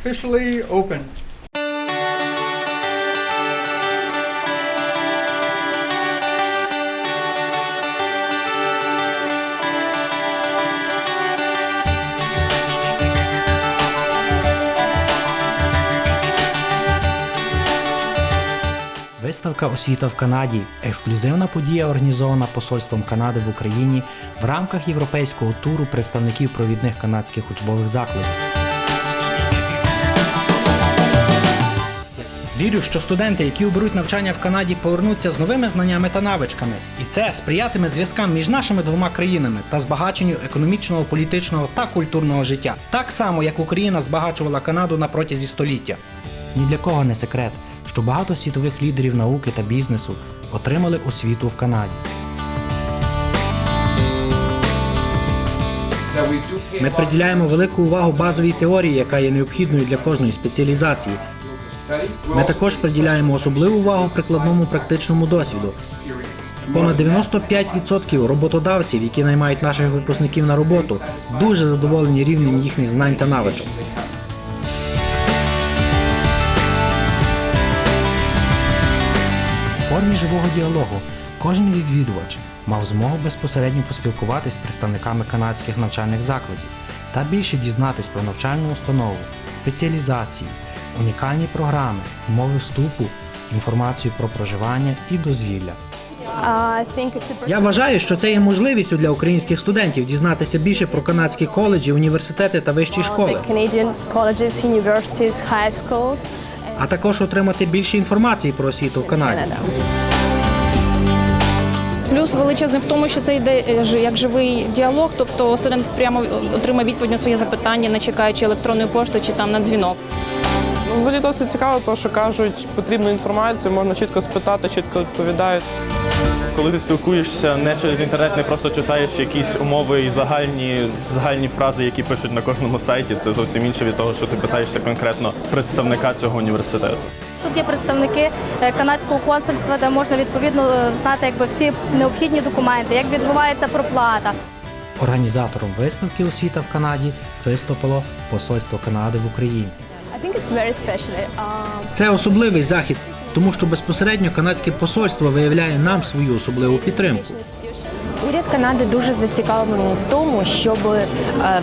officially open. Виставка Освіта в Канаді ексклюзивна подія, організована Посольством Канади в Україні в рамках європейського туру представників провідних канадських учбових закладів. Вірю, що студенти, які оберуть навчання в Канаді, повернуться з новими знаннями та навичками, і це сприятиме зв'язкам між нашими двома країнами та збагаченню економічного, політичного та культурного життя, так само як Україна збагачувала Канаду на протязі століття. Ні для кого не секрет, що багато світових лідерів науки та бізнесу отримали освіту в Канаді. Ми приділяємо велику увагу базовій теорії, яка є необхідною для кожної спеціалізації. Ми також приділяємо особливу увагу прикладному практичному досвіду. Понад 95% роботодавців, які наймають наших випускників на роботу, дуже задоволені рівнем їхніх знань та навичок. У формі живого діалогу кожен відвідувач мав змогу безпосередньо поспілкуватись з представниками канадських навчальних закладів та більше дізнатись про навчальну установу, спеціалізації, унікальні програми, умови вступу, інформацію про проживання і дозвілля. Я вважаю, що це є можливістю для українських студентів дізнатися більше про канадські коледжі, університети та вищі школи, а також отримати більше інформації про освіту в Канаді. Плюс величезний в тому, що це йде е, ж- як живий діалог, тобто студент прямо отримає відповідь на своє запитання, не чекаючи електронної пошти чи там на дзвінок. Ну, взагалі досить цікаво, тому що кажуть, потрібну інформацію, можна чітко спитати, чітко відповідають. Коли ти спілкуєшся не через інтернет, не просто читаєш якісь умови і загальні, загальні фрази, які пишуть на кожному сайті, це зовсім інше від того, що ти питаєшся конкретно представника цього університету. Тут є представники е, канадського консульства, де можна відповідно е, знати якби всі необхідні документи, як відбувається проплата. Організатором виставки освіта в Канаді виступило Посольство Канади в Україні. Um, Це особливий захід, тому що безпосередньо канадське посольство виявляє нам свою особливу підтримку. Уряд Канади дуже зацікавлений в тому, щоб е,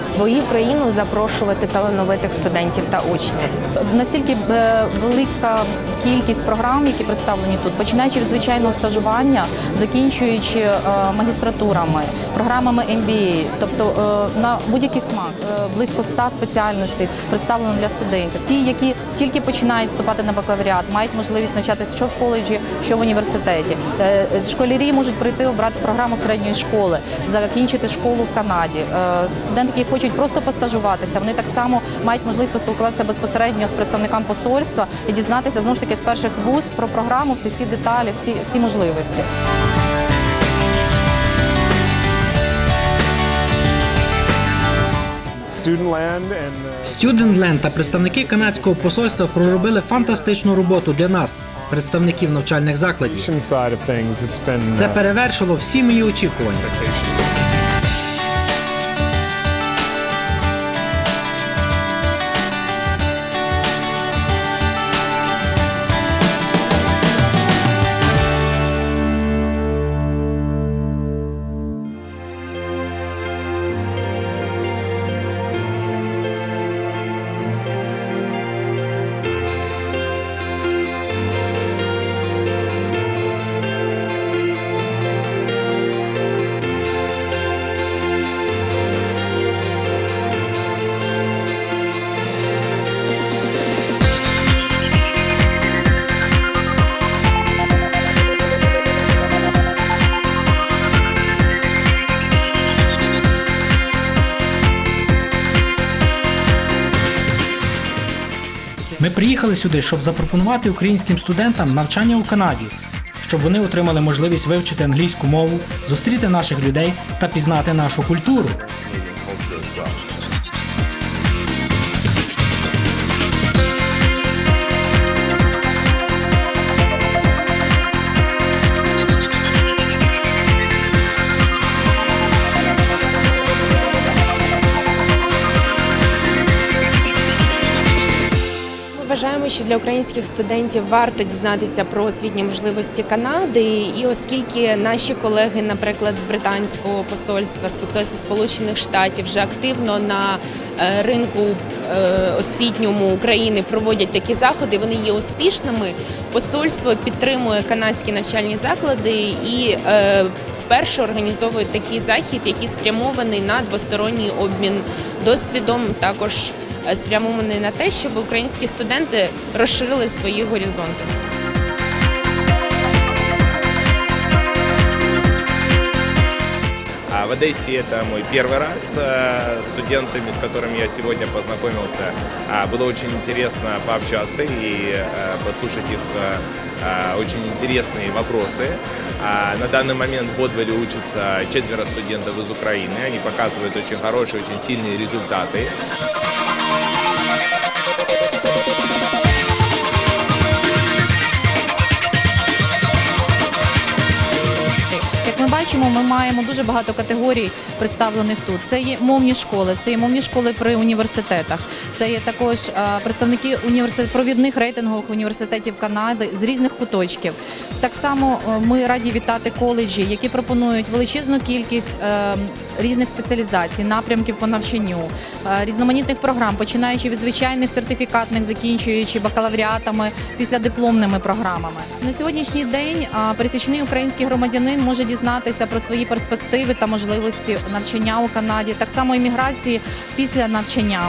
в свою країну запрошувати талановитих студентів та учнів. настільки е, велика кількість програм, які представлені тут, починаючи від звичайного стажування, закінчуючи е, магістратурами, програмами MBA, тобто на будь-який смак близько 100 спеціальностей представлено для студентів. Ті, які тільки починають вступати на бакалавріат, мають можливість навчатися що в коледжі, що в університеті. Е, Школярі можуть прийти обрати програму середньої школи, закінчити школу в Канаді. Е, Студенти, які хочуть просто постажуватися, вони так само мають можливість поспілкуватися безпосередньо з представником посольства і дізнатися знову ж таки з перших вуз про програму, всі всі деталі, всі, всі можливості. Стюдентленд та представники канадського посольства проробили фантастичну роботу для нас, представників навчальних закладів. Це uh, перевершило всі мої очікування. Приїхали сюди, щоб запропонувати українським студентам навчання у Канаді, щоб вони отримали можливість вивчити англійську мову, зустріти наших людей та пізнати нашу культуру. Вважаємо, що для українських студентів варто дізнатися про освітні можливості Канади, і оскільки наші колеги, наприклад, з британського посольства, з посольства Сполучених Штатів, вже активно на е, ринку е, освітньому України проводять такі заходи, вони є успішними. Посольство підтримує канадські навчальні заклади і е, вперше організовує такий захід, який спрямований на двосторонній обмін досвідом, також спрямований на те, щоб українські студенти розширили свої горизонти. А в Одессе это мой первый раз. Э, С студентами, с которыми я сегодня познакомился, а, было очень интересно пообщаться и э, послушать их э, э, очень интересные вопросы. А, На данный момент в Бодвеле учатся четверо студентов из Украины. Они показывают очень хорошие, очень сильные результаты. Бачимо, ми маємо дуже багато категорій представлених тут. Це є мовні школи, це є мовні школи при університетах. Це є також е, представники університет провідних рейтингових університетів Канади з різних куточків. Так само е, ми раді вітати коледжі, які пропонують величезну кількість е, різних спеціалізацій, напрямків по навчанню, різноманітних програм, починаючи від звичайних сертифікатних, закінчуючи бакалавріатами, післядипломними програмами. На сьогоднішній день пересічний український громадянин може дізнатися про свої перспективи та можливості навчання у Канаді, так само імміграції після навчання.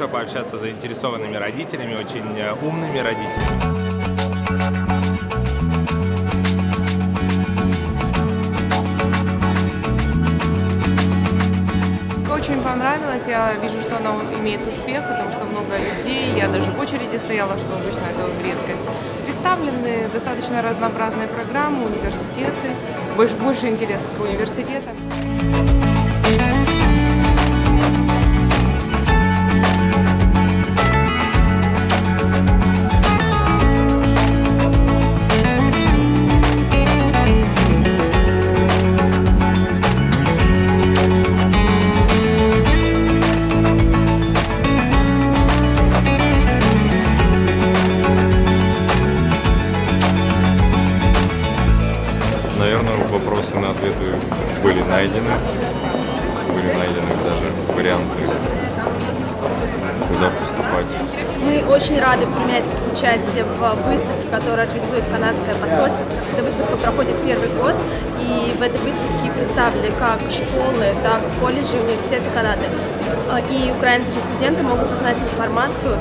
Хорошо пообщаться с заинтересованными родителями, очень э, умными родителями. Очень понравилось. Я вижу, что она имеет успех, потому что много людей. Я даже в очереди стояла, что обычно это редкость. Представлены достаточно разнообразные программы, университеты, больше, больше интерес к университетам. куда поступать. Мы очень рады принять участие в выставке, которую организует канадское посольство. Эта выставка проходит первый год, и в этой выставке представлены как школы, так и колледжи и университеты Канады. А, И украинские студенты могут узнать информацию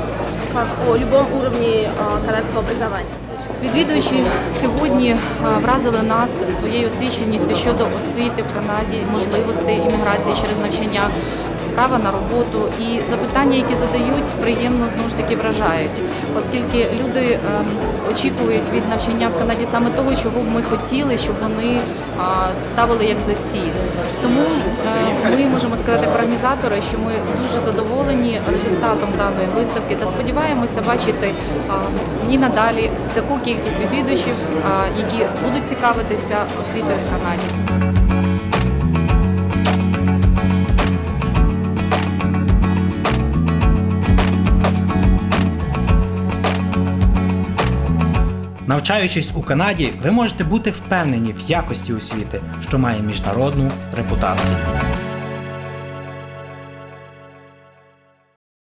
как о любом уровне а, канадского образования. Відвідувачі сьогодні а, вразили нас своєю освіченістю щодо освіти в Канаді, можливостей імміграції через навчання, права на роботу і запитання, які задають, приємно знову ж таки вражають, оскільки люди ем, очікують від навчання в Канаді саме того, чого б ми хотіли, щоб вони ставили як за ціль. Тому е, ми можемо сказати, як організатори, що ми дуже задоволені результатом даної виставки та сподіваємося бачити і надалі таку кількість відвідувачів, які будуть цікавитися освітою в Канаді. Навчаючись у Канаді, ви можете бути впевнені в якості освіти, що має міжнародну репутацію.